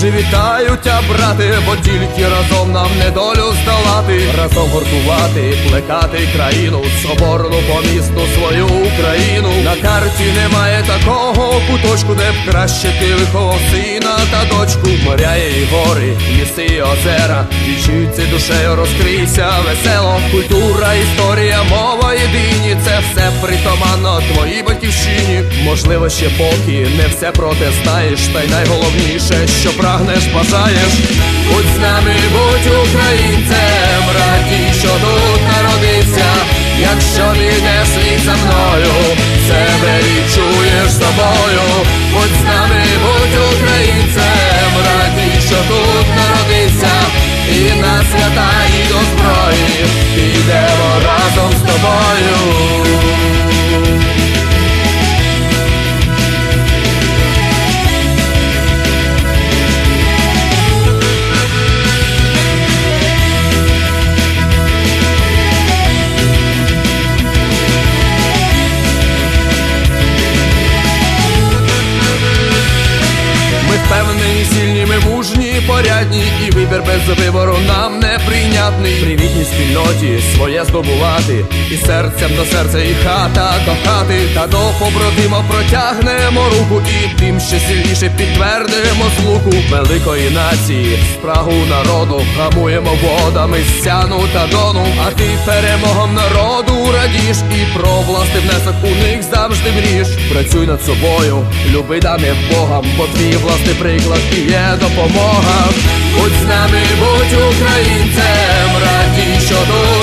Друже, вітаю тя, брате, бо тільки разом нам недолю здолати, разом гуртувати, плекати країну, соборну помісну свою Україну. На карті немає такого куточку, де б краще ти виховав сина та. Моря і гори, ліси і озера, вічуйся душею, розкрийся весело. Культура, історія, мова єдині, це все притаманно твоїй батьківщині. Можливо, ще поки не все про те знаєш, та й найголовніше, що прагнеш, бажаєш. Будь з нами, будь українцем, радій, що тут народився. Якщо підеш слід за мною, себе відчуєш собою. Будь з нами, вибір без вибору нам неприйнятний. Привітній спільноті своє здобувати, і серцем до серця, і хата до хати, та до побратима протягнемо руку, і тим ще сильніше підтвердимо звуку великої нації, спрагу народу, гамуємо водами сяну та дону, а ти перемогам народу радіш, і про власний внесок у них завжди мрієш. Працюй над собою, люби дане Богом, бо твій власний приклад і є допомога. Будь з нами, будь українцем, радій, що народився.